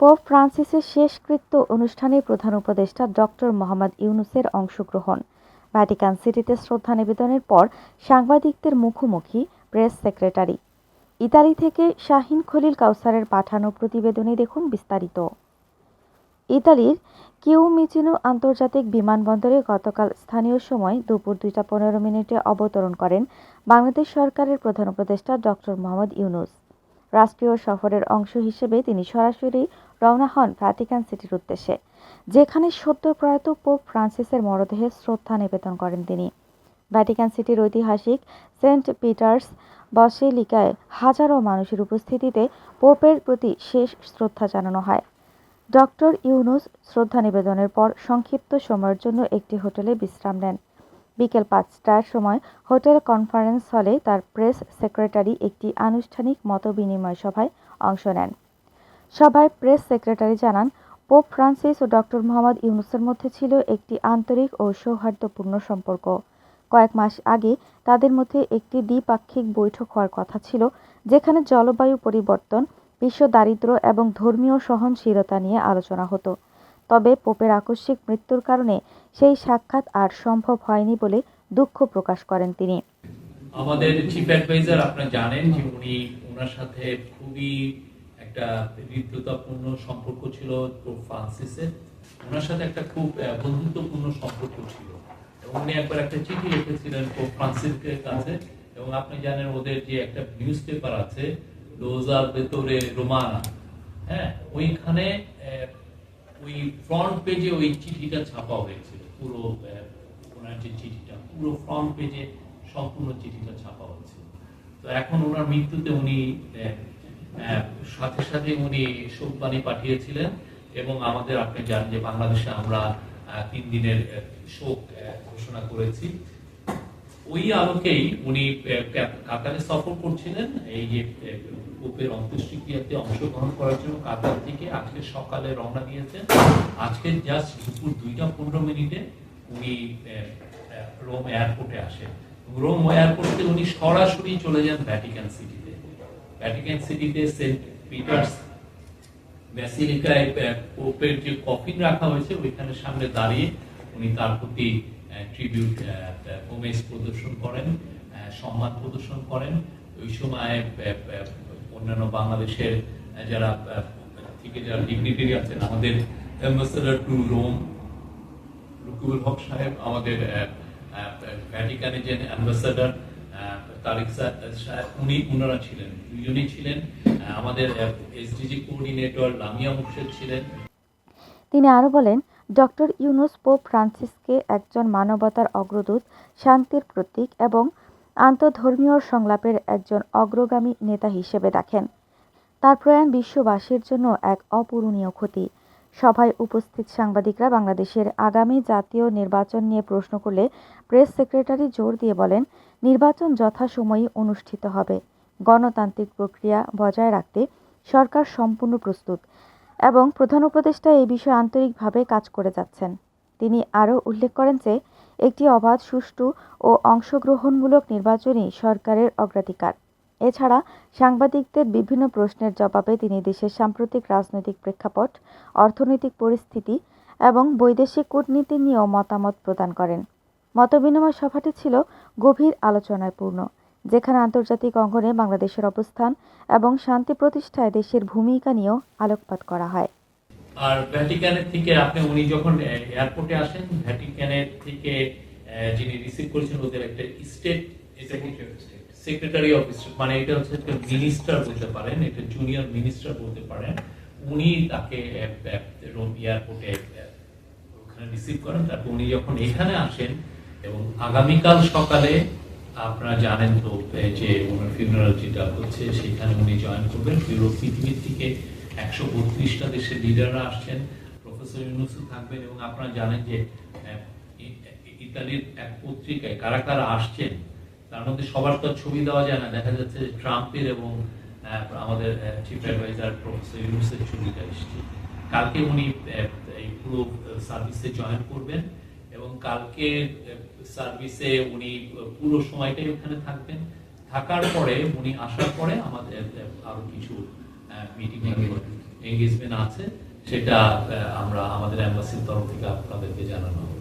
Pope ফ্রান্সিসের শেষকৃত্য অনুষ্ঠানে প্রধান উপদেষ্টা ডক্টর মোহাম্মদ ইউনুসের অংশগ্রহণ। ভ্যাটিকান সিটিতে শ্রদ্ধা নিবেদনের পর সাংবাদিকদের মুখোমুখি প্রেস সেক্রেটারি। ইতালি থেকে শাহিন খলিল কাউসারের পাঠানো প্রতিবেদনে দেখুন বিস্তারিত। ইতালির কিউমিচিনো আন্তর্জাতিক বিমানবন্দরে গতকাল স্থানীয় সময় দুপুর দুইটা পনেরো মিনিটে অবতরণ করেন বাংলাদেশ সরকারের প্রধান উপদেষ্টা ডক্টর মোহাম্মদ ইউনুস। রাষ্ট্রীয় সফরের অংশ হিসেবে তিনি সরাসরি রওনা হন ভ্যাটিকান সিটির উদ্দেশ্যে, যেখানে সদ্য প্রয়াত পোপ ফ্রান্সিসের মরদেহে শ্রদ্ধা নিবেদন করেন তিনি। ভ্যাটিকান সিটির ঐতিহাসিক সেন্ট পিটার্স বসেলিকায় হাজারো মানুষের উপস্থিতিতে পোপের প্রতি শেষ শ্রদ্ধা জানানো হয়। ডক্টর ইউনুস শ্রদ্ধা নিবেদনের পর সংক্ষিপ্ত সময়ের জন্য একটি হোটেলে বিশ্রাম নেন। বিকেল পাঁচটার সময় হোটেল কনফারেন্স হলে তার প্রেস সেক্রেটারি একটি আনুষ্ঠানিক মতবিনিময় সভায় অংশ নেন। সভায় প্রেস সেক্রেটারি জানান, পোপ ফ্রান্সিস ও ডক্টর মোহাম্মদ ইউনুসের মধ্যে ছিল একটি আন্তরিক ও সৌহার্দ্যপূর্ণ সম্পর্ক। কয়েক মাস আগে তাদের মধ্যে একটি দ্বিপাক্ষিক বৈঠক হওয়ার কথা ছিল, যেখানে জলবায়ু পরিবর্তন, বিশ্ব দারিদ্র্য এবং ধর্মীয় সহনশীলতা নিয়ে আলোচনা হতো। তবে পোপের আকস্মিক মৃত্যুর কারণে সেই সাক্ষাৎ আর সম্ভব হয়নি বলে দুঃখ প্রকাশ করেন তিনি। আমাদের চিফ অ্যাডভাইজার আপনারা জানেন যে উনি ওনার সাথে খুবই একটা হৃদ্যতাপূর্ণ সম্পর্ক ছিল ফ্রান্সিসের ওনার সাথে একটা খুব বন্ধুত্বপূর্ণ সম্পর্ক ছিল। এবং উনি একবার একটা চিঠি লিখেছিলেন পোপ ফ্রান্সিসের কাছে। এবং আপনি জানেন ওদের যে একটা নিউজ পেপার আছে লোজার ভেতরে রোমানা হ্যাঁ? ওইখানে ওই ফ্রন্ট পেজে ওই চিঠিটা ছাপা হয়েছিল পুরো ওনার যে চিঠিটা, পুরো ফ্রন্ট পেজে সম্পূর্ণ চিঠিটা ছাপা হয়েছিল তো এখন ওনার মৃত্যুতে উনি সাথে সাথে উনি শোকবাণী পাঠিয়েছিলেন এবং আমাদের আপনি জানেন যে বাংলাদেশে আমরা তিন দিনের শোক ঘোষণা করেছি। ওই আলোকেই উনি কাতারে সফর করছিলেন। এই যে পোপের অন্ত্যেষ্টিক্রিয়াতে অংশগ্রহণ করার জন্য কাতার থেকে আজকে সকালে রওনা দিয়েছেন। আজকে জাস্ট দুপুর দুইটা পনেরো মিনিটে উনি রোম এয়ারপোর্টে আসেন। রোম এয়ারপোর্টে উনি সরাসরি চলে যান ভ্যাটিকান সিটিতে। ভ্যাটিকান সিটিতে সেন্ট পিটার্স ব্যাসিলিকায় পোপের যে কফিন রাখা হয়েছে, ওইখানে সামনে দাঁড়িয়ে উনি তার প্রতি ট্রিবিউট হোমেজ প্রদর্শন করেন সম্মান প্রদর্শন করেন। ওই সময় অন্যান্য বাংলাদেশের যারা থেকে যারা ডিগনিটারি আছেন, আমাদের ambassador to Rome Rakibul Haque সাহেব, আমাদের ভ্যাটিকানে যে অ্যাম্বাসাডার তারিক সাহেব, উনি, উনারা ছিলেন, দুজনেই ছিলেন। আমাদের এসডিজি কোঅর্ডিনেটর লামিয়া ছিলেন। তিনি আরও বলেন, ডক্টর ইউনুস পোপ ফ্রান্সিসকে একজন মানবতার অগ্রদূত, শান্তির প্রতীক এবং আন্তধর্মীয় সংলাপের একজন অগ্রগামী নেতা হিসেবে দেখেন। তার প্রয়াণ বিশ্ববাসীর জন্য এক অপূরণীয় ক্ষতি। সভায় উপস্থিত সাংবাদিকরা বাংলাদেশের আগামী জাতীয় নির্বাচন নিয়ে প্রশ্ন করলে প্রেস সেক্রেটারি জোর দিয়ে বলেন, নির্বাচন যথাসময়ে অনুষ্ঠিত হবে। গণতান্ত্রিক প্রক্রিয়া বজায় রাখতে সরকার সম্পূর্ণ প্রস্তুত এবং প্রধান উপদেষ্টা এই বিষয়ে আন্তরিকভাবে কাজ করে যাচ্ছেন। তিনি আরও উল্লেখ করেন যে, একটি অবাধ, সুষ্ঠু ও অংশগ্রহণমূলক নির্বাচনই সরকারের অগ্রাধিকার। এছাড়া সাংবাদিকদের বিভিন্ন প্রশ্নের জবাবে তিনি দেশের সাম্প্রতিক রাজনৈতিক প্রেক্ষাপট, অর্থনৈতিক পরিস্থিতি এবং বৈদেশিক কূটনীতি নিয়েও মতামত প্রদান করেন। মতবিনিময় সভাটি ছিল গভীর আলোচনায় পূর্ণ। যেখানে আন্তর্জাতিক অঙ্গনে বাংলাদেশের অবস্থান এবং শান্তি প্রতিষ্ঠায় দেশের ভূমিকা নিয়েও আলোকপাত করা হয়। আর ভ্যাটিকানের থেকে আপনি, উনি যখন এয়ারপোর্টে আসেন ভ্যাটিকানের থেকে যিনি রিসিভ করেছেন, ওদের একটা স্টেট সেক্রেটারি অফ স্টেট মানে এটা হচ্ছে একটা মিনিস্টার বলতে পারেন, এটা জুনিয়র মিনিস্টার বলতে পারেন, উনি তাকে এয়ারপোর্টে ওখানে রিসিভ করেন। তারপর উনি যখন এখানে আসেন এবং আগামীকাল সকালে আপনারা জানেন তো যে ওনার ফিউনারাল যেটা হচ্ছে, সেখানে উনি জয়েন করবেন। পুরো পৃথিবীর থেকে একশো বত্রিশটা দেশের লিডাররা আসছেন। প্রফেসর ইউনুসু থাকবেন এবং আপনারা জানেন যে ইতালির এক পত্রিকায় কারা কারা আসছেন, তার মধ্যে সবার তো ছবি দেওয়া যায় না। দেখা যাচ্ছে ট্রাম্পের এবং আমাদের চিফ অ্যাডভাইজার প্রফেসর ইউনুসের ছবিটা এসছে। কালকে উনি এই পুরো সার্ভিসে জয়েন করবেন। এবং কালকে সার্ভিসে উনি পুরো সময়টাই ওখানে থাকবেন। থাকার পরে উনি আসার পরে আমাদের আরও কিছু মিটিং এঙ্গেজমেন্ট আছে। সেটা আমরা আমাদের অ্যাম্বাসির তরফ থেকে আপনাদেরকে জানানো হবে।